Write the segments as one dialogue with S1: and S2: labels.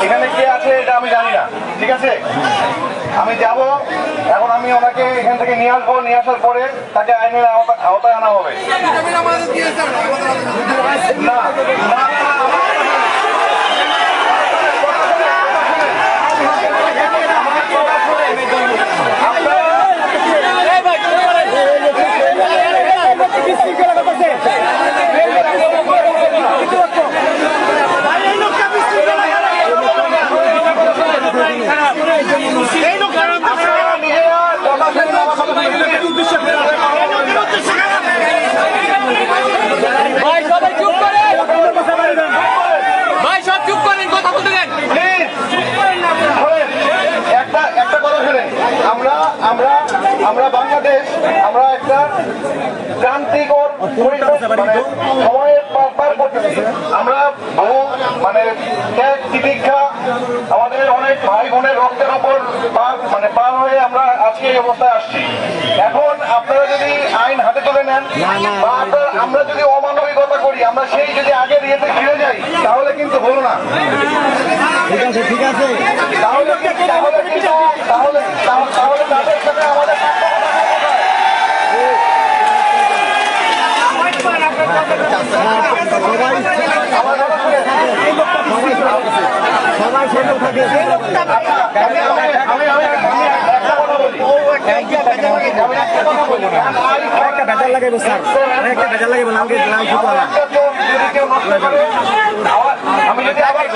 S1: এখানে কে আছে এটা আমি জানি না ঠিক আছে? আমি যাব এখন আমি ওনাকে এখান থেকে নিয়ে আসব নিয়ে আসার পরে তাকে আইনের আওতা- আওতায় আনা হবে। না, আমরা বাংলাদেশ আমরা একটা ক্রান্তিকর পরিবেশ মানে সময়ের পার পার করতেছি আমরা বহু মানে ত্যাগ তিতিক্ষা আমাদের অনেক ভাই বোনের রক্তের উপর মানে পার হয়ে আমরা আজকে এই অবস্থায় আসছি। এখন আপনারা যদি আইন হাতে তুলে নেন বা আমরা যদি অমানবিকতা করি আমরা সেই যদি আগের ইয়েতে ফিরে যাই তাহলে কিন্তু হলো না।
S2: ঠিক আছে ঠিক আছে।
S1: তাহলে তাহলে তাহলে তাদের সাথে আমাদের পার্থক্যটা
S2: সবাই থাকে
S1: আমি আমি আমি একটা
S2: বেজার লাগাইবো স্যার একটা বেজার লাগাইবো লাল লাল
S1: আবার- আমি যদি আবার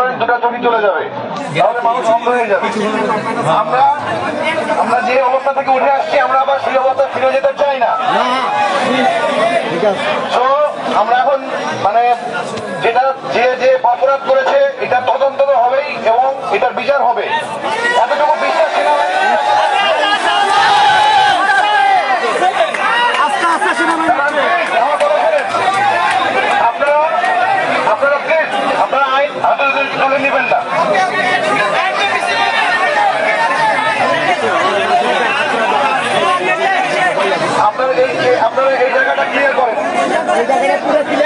S1: করেন, দুটা চোখই চলে যাবে। তাহলে মানুষ অন্ধ হয়ে যাবে। আমরা আমরা যে অবস্থা থেকে উঠে আসছি, আমরা আবার সেই অবস্থা ফিরে যেতে চাই না। আমরা এখন মানে যেটা যে যে অপরাধ করেছে, এটা তদন্ত হবেই এবং এটার বিচার হবে এতটুকু বিশ্বাস সেনাবাহিনী
S2: আস্তে আস্তে সেনাবাহিনী
S1: আমার কথা শোনেন। আপনারা আপনারা প্লিজ আপনারা আইন হাতে তুলে নেবেন না আপনারা এই এই- আপনারা